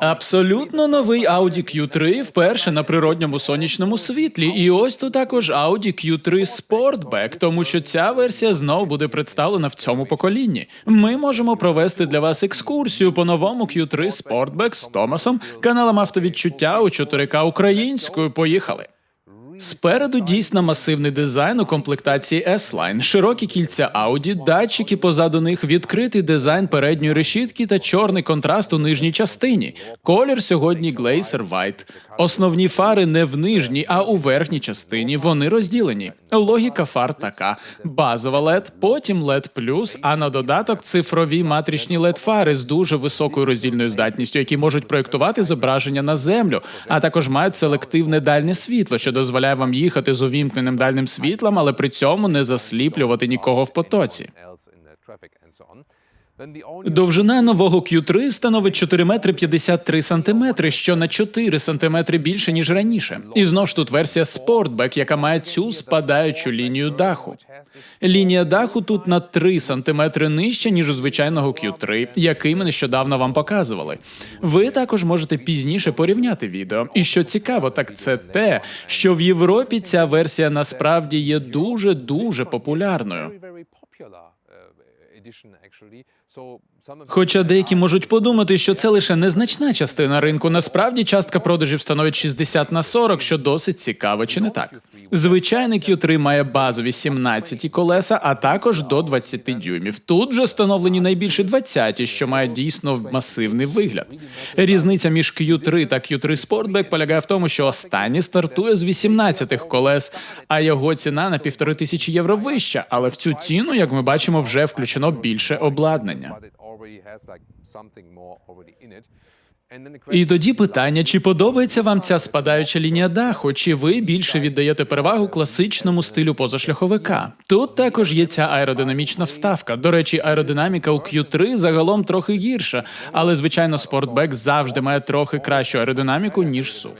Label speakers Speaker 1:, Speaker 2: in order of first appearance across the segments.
Speaker 1: Абсолютно новий Audi Q3 вперше на природньому сонячному світлі. І ось тут також Audi Q3 Sportback, тому що ця версія знов буде представлена в цьому поколінні. Ми можемо провести для вас екскурсію по новому Q3 Sportback з Томасом, каналом автовідчуття у 4К українською. Поїхали. Спереду дійсно масивний дизайн у комплектації S-Line, широкі кільця Audi, датчики позаду них, відкритий дизайн передньої решітки та чорний контраст у нижній частині. Колір сьогодні Glacier White. Основні фари не в нижній, а у верхній частині. Вони розділені. Логіка фар така: базова LED, потім LED+, а на додаток цифрові матричні LED фари з дуже високою роздільною здатністю, які можуть проєктувати зображення на землю, а також мають селективне дальнє світло, що дозволяє вам їхати з увімкненим дальним світлом, але при цьому не засліплювати нікого в потоці. Довжина нового Q3 становить 4 метри 53 сантиметри, що на 4 сантиметри більше ніж раніше. І знов ж тут версія Sportback, яка має цю спадаючу лінію даху. Лінія даху тут на 3 сантиметри нижча ніж у звичайного Q3, який ми нещодавно вам показували. Ви також можете пізніше порівняти відео. І що цікаво, так це те, що в Європі ця версія насправді є дуже дуже популярною. Хоча деякі можуть подумати, що це лише незначна частина ринку, насправді частка продажів становить 60 на 40, що досить цікаво, чи не так? Звичайний Q3 має базові 17 колеса, а також до 20 дюймів. Тут же встановлені найбільші 20, що мають дійсно масивний вигляд. Різниця між Q3 та Q3 Sportback полягає в тому, що останній стартує з 18 колес, а його ціна на півтори тисячі євро вища. Але в цю ціну, як ми бачимо, вже включено більше обладнання. І тоді питання: чи подобається вам ця спадаюча лінія даху, чи ви більше віддаєте перевагу класичному стилю позашляховика? Тут також є ця аеродинамічна вставка. До речі, аеродинаміка у Q3 загалом трохи гірша, але звичайно, спортбек завжди має трохи кращу аеродинаміку ніж SUV.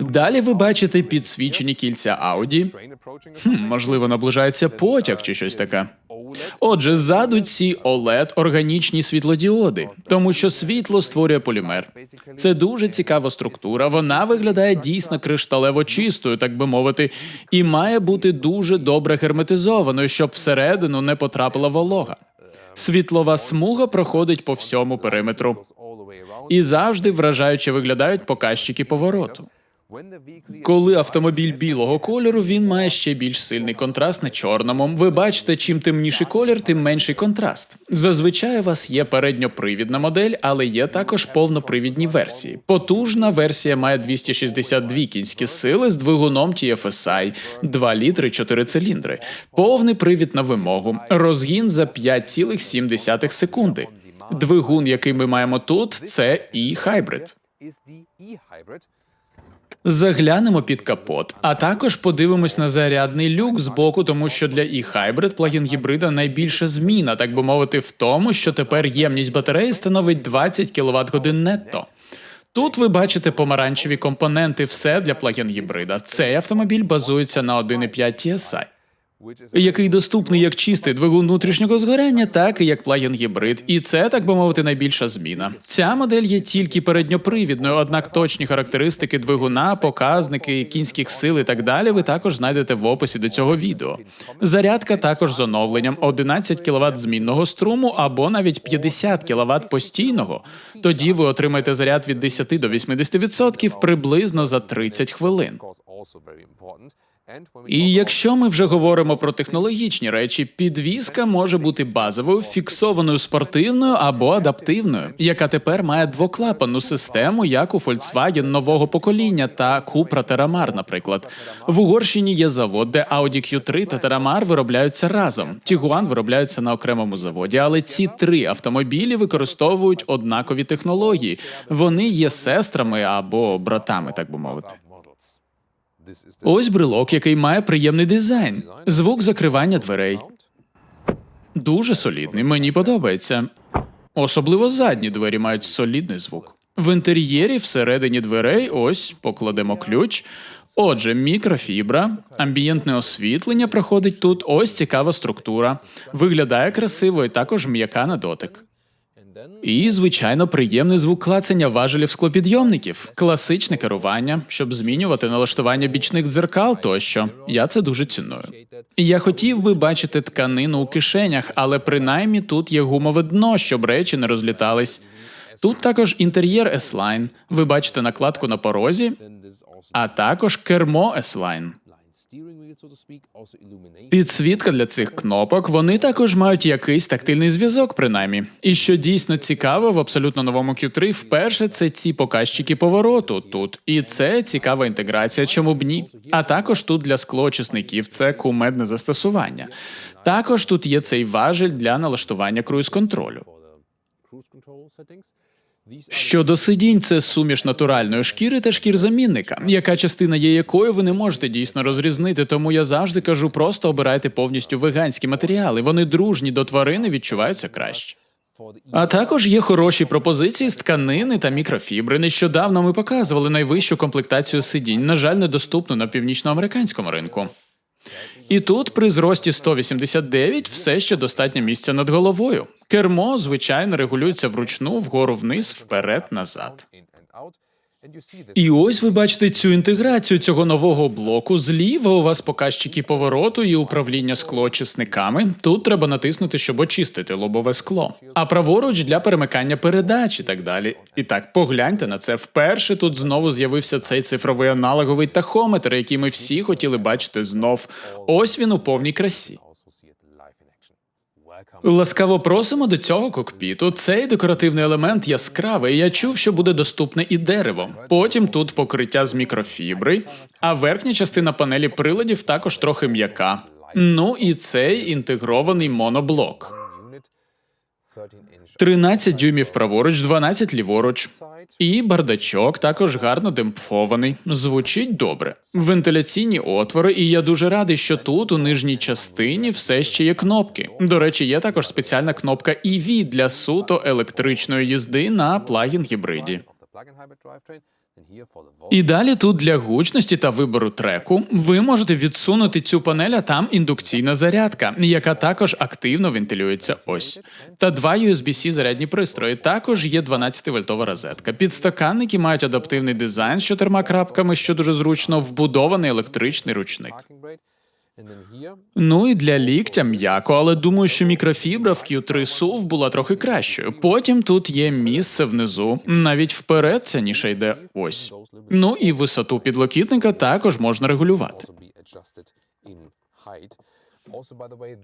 Speaker 1: Далі ви бачите підсвічені кільця Audi. Хм, можливо, наближається потяг чи щось таке. Отже, ззаду ці OLED органічні світлодіоди, тому що світло створює полімер. Це дуже цікава структура. Вона виглядає дійсно кришталево чистою, так би мовити, і має бути дуже добре герметизованою, щоб всередину не потрапила волога. Світлова смуга проходить по всьому периметру і завжди вражаюче виглядають показчики повороту. Коли автомобіль білого кольору, він має ще більш сильний контраст на чорному. Ви бачите, чим темніший колір, тим менший контраст. Зазвичай у вас є передньопривідна модель, але є також повнопривідні версії. Потужна версія має 262 кінські сили з двигуном TFSI, 2 літри 4 циліндри, повний привід на вимогу, розгін за 5,7 секунди. Двигун, який ми маємо тут, це e-Hybrid. Заглянемо під капот, а також подивимось на зарядний люк з боку, тому що для e-Hybrid плагін гібрида найбільша зміна, так би мовити, в тому, що тепер ємність батареї становить 20 кВт годин нетто. Тут ви бачите помаранчеві компоненти, все для плагін гібрида. Цей автомобіль базується на 1,5 TSI який доступний як чистий двигун внутрішнього згоряння, так і як плагін гібрид. І це, так би мовити, найбільша зміна. Ця модель є тільки передньопривідною, однак точні характеристики двигуна, показники кінських сил і так далі. Ви також знайдете в описі до цього відео. Зарядка також з оновленням 11 кВт змінного струму або навіть 50 кВт постійного. Тоді ви отримаєте заряд від 10 до 80% приблизно за 30 хвилин. І якщо ми вже говоримо про технологічні речі, підвізка може бути базовою, фіксованою спортивною або адаптивною, яка тепер має двоклапанну систему, як у Volkswagen нового покоління та Cupra Terramar, наприклад. В Угорщині є завод, де Audi Q3 та Terramar виробляються разом. Tiguan виробляються на окремому заводі, але ці три автомобілі використовують однакові технології. Вони є сестрами або братами, так би мовити. Ось брелок, який має приємний дизайн, звук закривання дверей. Дуже солідний, мені подобається. Особливо задні двері мають солідний звук. В інтер'єрі всередині дверей ось покладемо ключ. Отже, мікрофібра, амбієнтне освітлення проходить тут. Ось цікава структура. Виглядає красиво і також м'яка на дотик. І, звичайно, приємний звук клацання важелів склопідйомників, класичне керування, щоб змінювати налаштування бічних дзеркал тощо. Я це дуже ціную. Я хотів би бачити тканину у кишенях, але принаймні тут є гумове дно, щоб речі не розлітались. Тут також інтер'єр S-Line. Ви бачите накладку на порозі, а також кермо S-Line. Підсвітка для цих кнопок, вони також мають якийсь тактильний зв'язок, принаймні. І що дійсно цікаво в абсолютно новому Q3, вперше це ці показчики повороту тут. І це цікава інтеграція, чому б ні. А також тут для склоочисників це кумедне застосування. Також тут є цей важель для налаштування круїз-контролю. Щодо сидінь, це суміш натуральної шкіри та шкірзамінника, яка частина є якою ви не можете дійсно розрізнити. Тому я завжди кажу, просто обирайте повністю веганські матеріали. Вони дружні до тварини, відчуваються краще. А також є хороші пропозиції з тканини та мікрофібри. Нещодавно ми показували найвищу комплектацію сидінь, на жаль, недоступну на північноамериканському ринку. І тут при зрості 189 все ще достатньо місця над головою. Кермо, звичайно, регулюється вручну вгору вниз, вперед, назад. І ось ви бачите цю інтеграцію цього нового блоку. Зліва у вас показчики повороту і управління склоочисниками. Тут треба натиснути, щоб очистити лобове скло. А праворуч для перемикання передач і так далі. І так, погляньте на це. Вперше тут знову з'явився цей цифровий аналоговий тахометр, який ми всі хотіли бачити знов. Ось він у повній красі. Ласкаво просимо до цього кокпіту. Цей декоративний елемент яскравий. Я чув, що буде доступне і дерево. Потім тут покриття з мікрофібри, а верхня частина панелі приладів також трохи м'яка. Ну і цей інтегрований моноблок. 13 дюймів праворуч, 12 ліворуч. І бардачок також гарно демпфований. Звучить добре. Вентиляційні отвори, і я дуже радий, що тут у нижній частині все ще є кнопки. До речі, є також спеціальна кнопка EV для суто електричної їзди на плагін гібриді. І далі тут для гучності та вибору треку ви можете відсунути цю панель, а там індукційна зарядка, яка також активно вентилюється. Ось та два USB-C зарядні пристрої. Також є 12-вольтова розетка. Підстаканники мають адаптивний дизайн з чотирма крапками, що дуже зручно, вбудований електричний ручник. Ну і для ліктя м'яко, але думаю, що мікрофібра в Q3 SUV була трохи кращою. Потім тут є місце внизу, навіть вперед ця ніша йде ось. Ну і висоту підлокітника також можна регулювати.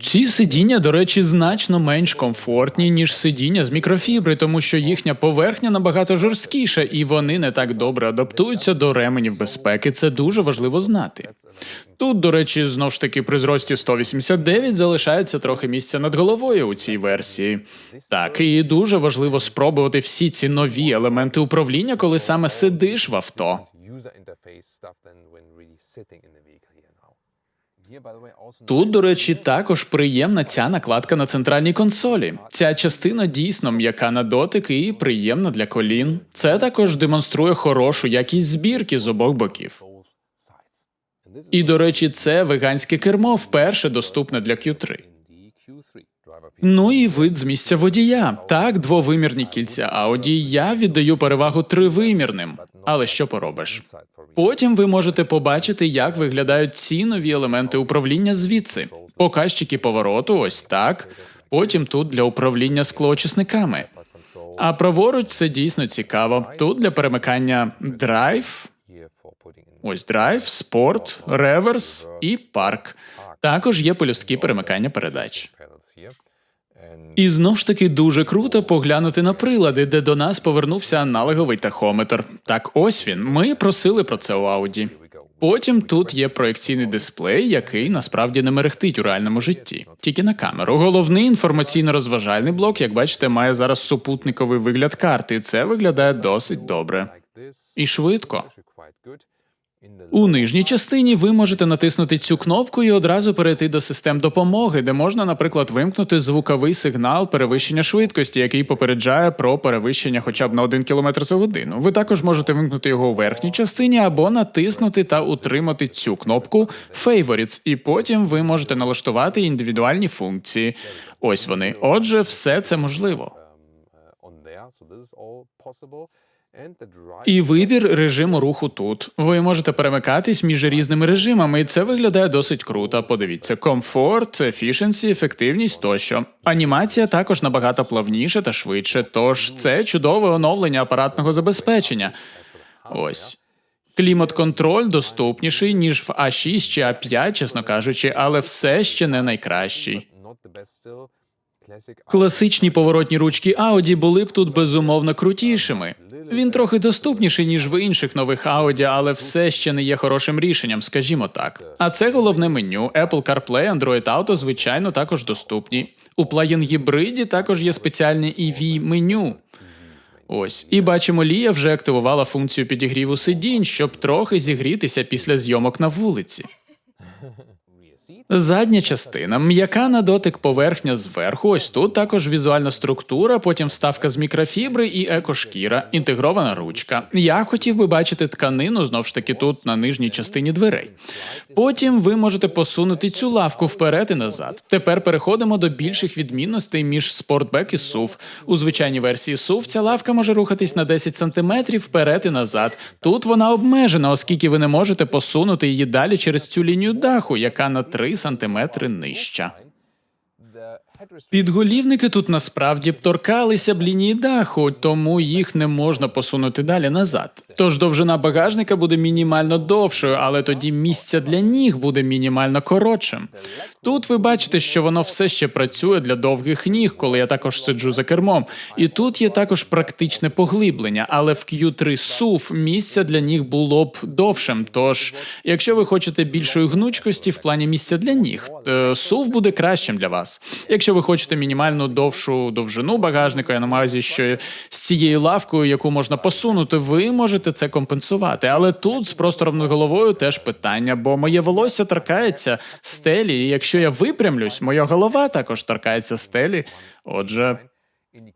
Speaker 1: Ці сидіння, до речі, значно менш комфортні, ніж сидіння з мікрофібри, тому що їхня поверхня набагато жорсткіша, і вони не так добре адаптуються до ременів безпеки. Це дуже важливо знати. Тут, до речі, знов ж таки при зрості 189 залишається трохи місця над головою у цій версії. Так, і дуже важливо спробувати всі ці нові елементи управління, коли саме сидиш в авто. Тут, до речі, також приємна ця накладка на центральній консолі. Ця частина дійсно м'яка на дотик і приємна для колін. Це також демонструє хорошу якість збірки з обох боків. І, до речі, це веганське кермо вперше доступне для Q3. Ну і вид з місця водія. Так, двовимірні кільця Audi я віддаю перевагу тривимірним. Але що поробиш? Потім ви можете побачити, як виглядають ці нові елементи управління звідси. Показчики повороту, ось так. Потім тут для управління склоочисниками. А праворуч це дійсно цікаво. Тут для перемикання драйв, ось драйв, спорт, реверс і парк. Також є полюстки перемикання передач. І знов ж таки дуже круто поглянути на прилади, де до нас повернувся аналоговий тахометр. Так ось він. Ми просили про це у Ауді. Потім тут є проекційний дисплей, який насправді не мерехтить у реальному житті, тільки на камеру. Головний інформаційно-розважальний блок, як бачите, має зараз супутниковий вигляд карти. Це виглядає досить добре і швидко. У нижній частині ви можете натиснути цю кнопку і одразу перейти до систем допомоги, де можна, наприклад, вимкнути звуковий сигнал перевищення швидкості, який попереджає про перевищення хоча б на 1 км за годину. Ви також можете вимкнути його у верхній частині або натиснути та утримати цю кнопку Favorites, і потім ви можете налаштувати індивідуальні функції. Ось вони. Отже, все це можливо. І вибір режиму руху тут. Ви можете перемикатись між різними режимами, і це виглядає досить круто. Подивіться: комфорт, ефішенсі, ефективність тощо. Анімація також набагато плавніше та швидше. Тож це чудове оновлення апаратного забезпечення. Ось. Клімат-контроль доступніший, ніж в А6 чи А5, чесно кажучи, але все ще не найкращий. Класичні поворотні ручки Audi були б тут безумовно крутішими. Він трохи доступніший, ніж в інших нових Audi, але все ще не є хорошим рішенням, скажімо так. А це головне меню. Apple CarPlay, Android Auto, звичайно, також доступні. У плагін гібриді також є спеціальне EV меню. Ось, і бачимо, Лія вже активувала функцію підігріву сидінь, щоб трохи зігрітися після зйомок на вулиці. Задня частина м'яка на дотик поверхня зверху. Ось тут також візуальна структура, потім вставка з мікрофібри і екошкіра, інтегрована ручка. Я хотів би бачити тканину знов ж таки тут на нижній частині дверей. Потім ви можете посунути цю лавку вперед і назад. Тепер переходимо до більших відмінностей між Sportback і SUV. У звичайній версії SUV ця лавка може рухатись на 10 см вперед і назад. Тут вона обмежена, оскільки ви не можете посунути її далі через цю лінію даху, яка на 3 см нижча. Підголівники тут насправді торкалися б лінії даху, тому їх не можна посунути далі назад. Тож довжина багажника буде мінімально довшою, але тоді місця для ніг буде мінімально коротшим. Тут ви бачите, що воно все ще працює для довгих ніг, коли я також сиджу за кермом. І тут є також практичне поглиблення, але в Q3 SUV місця для ніг було б довшим. Тож, якщо ви хочете більшої гнучкості в плані місця для ніг, е, SUV буде кращим для вас. Якщо ви хочете мінімально довшу довжину багажника, я на увазі, що з цією лавкою, яку можна посунути, ви можете це компенсувати. Але тут з простором над головою теж питання, бо моє волосся торкається стелі, і якщо я випрямлюсь, моя голова також торкається стелі. Отже.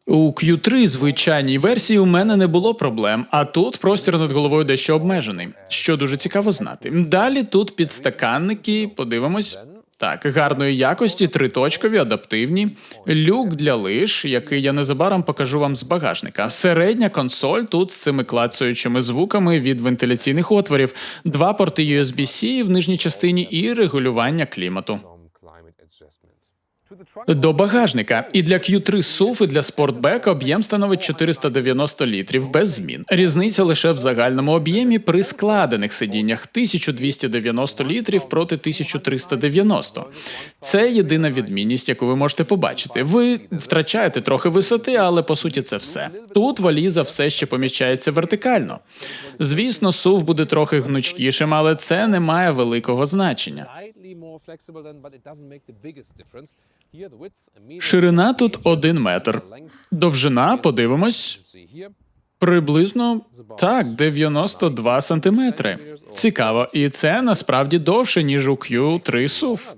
Speaker 1: У Q3 звичайній версії у мене не було проблем, а тут простір над головою дещо обмежений, що дуже цікаво знати. Далі тут підстаканники, подивимось. Так, гарної якості, триточкові, адаптивні, люк для лиш, який я незабаром покажу вам з багажника. Середня консоль тут з цими клацаючими звуками від вентиляційних отворів, два порти USB-C в нижній частині і регулювання клімату. До багажника і для Q3 SUV, і для Sportback об'єм становить 490 літрів без змін. Різниця лише в загальному об'ємі при складених сидіннях 1290 літрів проти 1390. Це єдина відмінність, яку ви можете побачити. Ви втрачаєте трохи висоти, але по суті це все. Тут валіза все ще поміщається вертикально. Звісно, SUV буде трохи гнучкішим, але це не має великого значення. Ширина тут 1 метр. Довжина, подивимось, приблизно так, 92 сантиметри. Цікаво, і це насправді довше, ніж у Q3 SUV.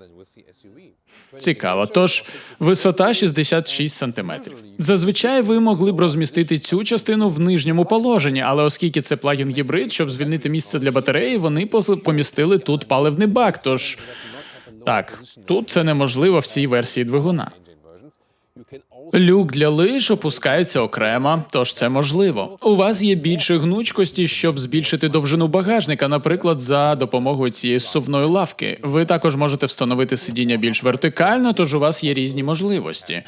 Speaker 1: Цікаво. Тож висота 66 сантиметрів. Зазвичай ви могли б розмістити цю частину в нижньому положенні, але оскільки це плагін гібрид, щоб звільнити місце для батареї, вони помістили тут паливний бак. Тож так, тут це неможливо в цій версії двигуна. Люк для лиж опускається окремо, тож це можливо. У вас є більше гнучкості, щоб збільшити довжину багажника, наприклад, за допомогою цієї сувної лавки. Ви також можете встановити сидіння більш вертикально, тож у вас є різні можливості.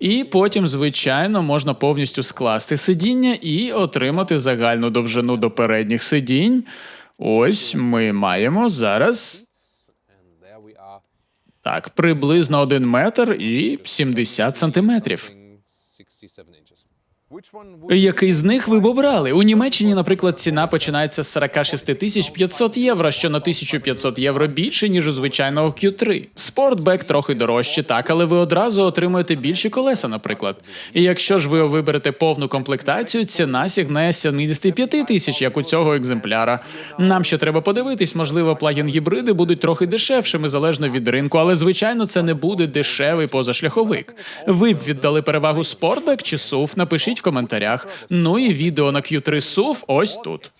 Speaker 1: І потім, звичайно, можна повністю скласти сидіння і отримати загальну довжину до передніх сидінь. Ось ми маємо зараз так, приблизно 1 метр і 70 сантиметрів. Який з них ви б обрали? У Німеччині, наприклад, ціна починається з 46 тисяч 500 євро, що на 1500 євро більше, ніж у звичайного Q3. Спортбек трохи дорожче, так, але ви одразу отримуєте більші колеса, наприклад. І якщо ж ви виберете повну комплектацію, ціна сягне 75 тисяч, як у цього екземпляра. Нам ще треба подивитись, можливо, плагін-гібриди будуть трохи дешевшими залежно від ринку, але звичайно це не буде дешевий позашляховик. Ви б віддали перевагу Спортбек чи SUV? Напишіть в коментарях. Ну і відео на Q3 SUV ось тут.